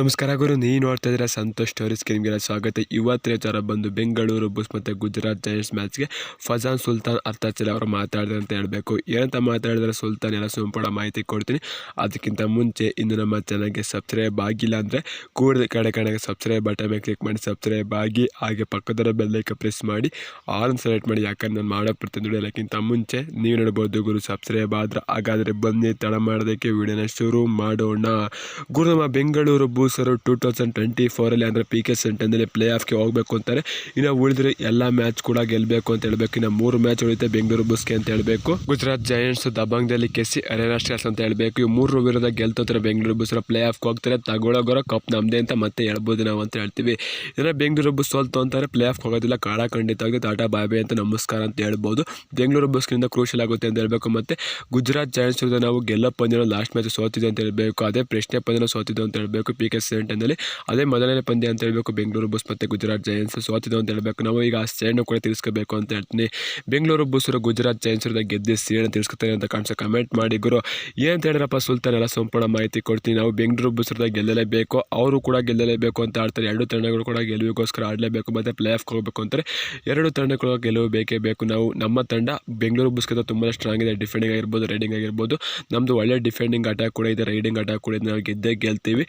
ನಮಸ್ಕಾರ ಗುರು ನೀ ನೋಡ್ತಾ ಇದ್ರೆ ಸಂತೋಷ್ ಸ್ಟೋರೀಸ್ಗೆ ನಿಮಗೆಲ್ಲ ಸ್ವಾಗತ. ಇವತ್ತಿನ ವಿಚಾರ ಬಂದು ಬೆಂಗಳೂರು ಬುಸ್ ಮತ್ತು ಗುಜರಾತ್ ಜೈಂಟ್ಸ್ ಮ್ಯಾಚ್ಗೆ ಫಜಾನ್ ಸುಲ್ತಾನ್ ಅರ್ಥಾಚಲ್ ಅವರು ಮಾತಾಡಿದ್ರೆ ಅಂತ ಹೇಳಬೇಕು. ಏನಂತ ಮಾತಾಡಿದ್ರೆ ಸುಲ್ತಾನ್ ಎಲ್ಲ ಸಂಪೂರ್ಣ ಮಾಹಿತಿ ಕೊಡ್ತೀನಿ. ಅದಕ್ಕಿಂತ ಮುಂಚೆ ಇನ್ನು ನಮ್ಮ ಚಾನಲ್ಗೆ ಸಬ್ಸ್ಕ್ರೈಬ್ ಆಗಿಲ್ಲ ಅಂದರೆ ಕೂಡದ ಕಡೆ ಕಡೆಗೆ ಸಬ್ಸ್ಕ್ರೈಬ್ ಬಟನ್ ಮೇಲೆ ಕ್ಲಿಕ್ ಮಾಡಿ ಸಬ್ಸ್ಕ್ರೈಬ್ ಆಗಿ ಹಾಗೆ ಪಕ್ಕದರ ಬೆಲ್ಲೈಕ ಪ್ರೆಸ್ ಮಾಡಿ ಆಲ್ ಸೆಲೆಕ್ಟ್ ಮಾಡಿ. ಯಾಕಂದ್ರೆ ನಾನು ಮಾಡೋ ಪ್ರತಿ ಎಲ್ಲಕ್ಕಿಂತ ಮುಂಚೆ ನೀವು ನೋಡ್ಬೋದು ಗುರು ಸಬ್ಸ್ಕ್ರೈಬ್ ಆದ್ರೆ ಹಾಗಾದರೆ ಬನ್ನಿ, ತಡ ಮಾಡೋದಕ್ಕೆ ವಿಡಿಯೋನ ಶುರು ಮಾಡೋಣ. ಗುರು, ನಮ್ಮ ಬೆಂಗಳೂರು ಬೂಸರು ಟೂ ತೌಸಂಡ್ ಟ್ವೆಂಟಿ ಫೋರಲ್ಲಿ ಅಂದರೆ ಪಿ ಕೆ ಸೆಂಟರ್ನಲ್ಲಿ ಪ್ಲೇ ಆಫ್ಗೆ ಹೋಗಬೇಕು ಅಂತಾರೆ. ಇನ್ನು ಉಳಿದ್ರೆ ಎಲ್ಲ ಮ್ಯಾಚ್ ಕೂಡ ಗೆಲ್ಲಬೇಕು ಅಂತ ಹೇಳಬೇಕು. ಇನ್ನು ಮೂರು ಮ್ಯಾಚ್ ಉಳಿತೆ ಬೆಂಗಳೂರು ಬಸ್ಗೆ ಅಂತ ಹೇಳಬೇಕು. ಗುಜರಾತ್ ಜಯಂಟ್ಸ್ ದಬಾಂಗ್ದಲ್ಲಿ ಕೆಸಿ ಅರೇನಾ ಸ್ಟಾರ್ಸ್ ಅಂತ ಹೇಳಬೇಕು. ಈ ಮೂರು ವಿರುದ್ಧ ಗೆಲ್ತಂತಾರೆ ಬೆಂಗಳೂರು ಬುಸ್ರ ಪ್ಲೇ ಆಫ್ಗೆ ಹೋಗ್ತಾರೆ. ತಗೊಳ್ಳೋಗೋರ ಕಪ್ ನಮ್ಮದೇ ಅಂತ ಮತ್ತೆ ಹೇಳ್ಬೋದು ನಾವು ಅಂತ ಹೇಳ್ತೀವಿ. ಇನ್ನು ಬೆಂಗಳೂರು ಬಸ್ ಸೋಲ್ತು ಅಂತಾರೆ. ಪ್ಲೇ ಆಫ್ಗೆ ಹೋಗೋದಿಲ್ಲ. ಕಾಡ ಖಂಡಿತವಾಗಿ ಟಾಟಾ ಬಾಯ್ ಅಂತ ನಮಸ್ಕಾರ ಅಂತ ಹೇಳ್ಬೋದು. ಬೆಂಗಳೂರು ಬಸ್ಗಿಂದ ಕ್ರೂಷಲ್ ಆಗುತ್ತೆ ಅಂತ ಹೇಳಬೇಕು. ಮತ್ತೆ ಗುಜರಾತ್ ಜಯಂಟ್ಸ್ ವಿರುದ್ಧ ನಾವು ಗೆಲ್ಲ ಪಂದ್ಯ ಲಾಸ್ಟ್ ಮ್ಯಾಚ್ ಸೋತಿದೆ ಅಂತ ಹೇಳಬೇಕು. ಅದೇ ಪ್ರಶ್ನೆ ಪಂದ್ಯ ಸೋತಿದ್ದು ಅಂತ ಹೇಳಬೇಕು. ಪಿ ಕೆ ಸೆವೆಂಟನಲ್ಲಿ ಅದೇ ಮೊದಲನೇ ಪಂದ್ಯ ಅಂತ ಹೇಳಬೇಕು. ಬೆಂಗಳೂರು ಬಸ್ ಮತ್ತು ಗುಜರಾತ್ ಜಯನ್ಸ್. ಸೋತಿದ್ದು ಅಂತ ಹೇಳಬೇಕು. ನಾವು ಈಗ ಆ ಸೇಡನ್ನು ಕೂಡ ತಿಳಿಸ್ಕೋಬೇಕು ಅಂತ ಹೇಳ್ತೀನಿ. ಬೆಂಗಳೂರು ಬಸ್ಸರು ಗುಜರಾತ್ ಜಯನ್ಸ್ ಇರೋದ ಗೆದ್ದೆ ಸೇಡನ್ನು ತಿಳಿಸ್ಕೊತಾರೆ ಅಂತ ಕಾಣಿಸೋ ಕಮೆಂಟ್ ಮಾಡಿ ಗುರು. ಏನಂತ ಹೇಳಿದ್ರಪ್ಪ ಸುಲ್ತಾನ್? ಎಲ್ಲ ಸಂಪೂರ್ಣ ಮಾಹಿತಿ ಕೊಡ್ತೀನಿ. ನಾವು ಬೆಂಗಳೂರು ಬಸ್ ವಿರುದ್ಧ ಗೆಲ್ಲಲೇಬೇಕು. ಅವರು ಕೂಡ ಗೆಲ್ಲಲೇಬೇಕು ಅಂತ ಆಡ್ತಾರೆ. ಎರಡು ತಂಡಗಳು ಕೂಡ ಗೆಲುವಿಗೋಸ್ಕರ ಆಡಲೇಬೇಕು. ಮತ್ತು ಪ್ಲೇ ಆಫ್ಗೆ ಹೋಗಬೇಕು ಅಂತಾರೆ. ಎರಡು ತಂಡಗಳು ಗೆಲುವು ಬೇಕೇ ಬೇಕು. ನಾವು ನಮ್ಮ ತಂಡ ಬೆಂಗಳೂರು ಬುಸ್ಕಿಂತ ತುಂಬ ಸ್ಟ್ರಾಂಗ್ ಇದೆ. ಡಿಫೆಂಡಿಂಗ್ ಆಗಿರ್ಬೋದು ರೈಡಿಂಗ್ ಆಗಿರ್ಬೋದು. ನಮ್ಮದು ಒಳ್ಳೆ ಡಿಫೆಂಡಿಂಗ್ ಅಟ್ಯಾಕ್ ಕೂಡ ಇದೆ. ರೈಡಿಂಗ್ ಅಟ್ಯಾಕ್ ಕೂಡ ಇದೆ. ನಾವು ಗೆದ್ದೇ ಗೆಲ್ತೀವಿ.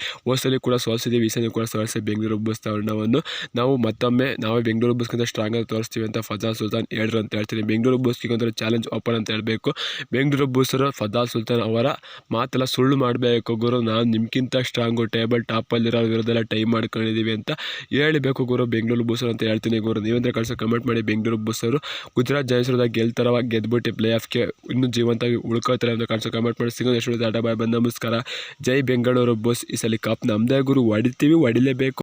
ಹೋಸಲಿ ಕೂಡ ಸೋಲ್ಸಿದ್ದೀವಿ ಈ ಸಲ ಕೂಡ ಸೋಲಿಸಿ ಬೆಂಗಳೂರು ಬಸ್ ತಂಡವನ್ನು ನಾವು ಮತ್ತೊಮ್ಮೆ ನಾವು ಬೆಂಗಳೂರು ಬಸ್ಗಿಂತ ಸ್ಟ್ರಾಂಗ್ ಆಗಿ ತೋರಿಸ್ತೀವಿ ಅಂತ ಫಜಾಲ್ ಸುಲ್ತಾನ್ ಹೇಳ್ರು ಅಂತ ಹೇಳ್ತೀನಿ. ಬೆಂಗಳೂರು ಬಸ್ ಒಂದು ಚಾಲೆಂಜ್ ಓಪನ್ ಅಂತ ಹೇಳಬೇಕು. ಬೆಂಗಳೂರು ಬಸ್ಸರು ಫಜಾಲ್ ಸುಲ್ತಾನ್ ಅವರ ಮಾತೆಲ್ಲ ಸುಳ್ಳು ಮಾಡಬೇಕು. ಗುರು, ನಾನು ನಿಮ್ಗಿಂತ ಸ್ಟ್ರಾಂಗು ಟೇಬಲ್ ಟಾಪಲ್ಲಿರೋ ವಿರುದ್ಧ ಟೈಮ್ ಮಾಡ್ಕೊಂಡಿದ್ದೀವಿ ಅಂತ ಹೇಳಬೇಕು ಗುರು. ಬೆಂಗಳೂರು ಬಸ್ಸರು ಅಂತ ಹೇಳ್ತೀನಿ ಗುರು. ನೀವಂದ್ರೆ ಕಳಿಸೋ ಕಮೆಂಟ್ ಮಾಡಿ ಬೆಂಗಳೂರು ಬಸ್ಸರು ಗುಜರಾತ್ ಜೈನ್ಸ್ರದಾಗ ಗೆಲ್ತಾರವ, ಗೆದ್ಬಿಟ್ಟು ಪ್ಲೇ ಆಫ್ಗೆ ಇನ್ನೂ ಜೀವಂತವಾಗಿ ಉಳ್ಕೋತಾರೆ ಅಂತ ಕಳಿಸೋ ಕಮೆಂಟ್ ಮಾಡಿ. ಸಿಗೋದು ಎಷ್ಟು ಬಾಯ್ ಬಂದ ನಮಸ್ಕಾರ. ಜೈ ಬೆಂಗಳೂರು ಬಸ್, ಈ ಸಲ ಕಪ್ ನಮ್ಮದೇ ಗುರು ಹೊಡಿತೀವಿ ಹೊಡಿಲೇಬೇಕು.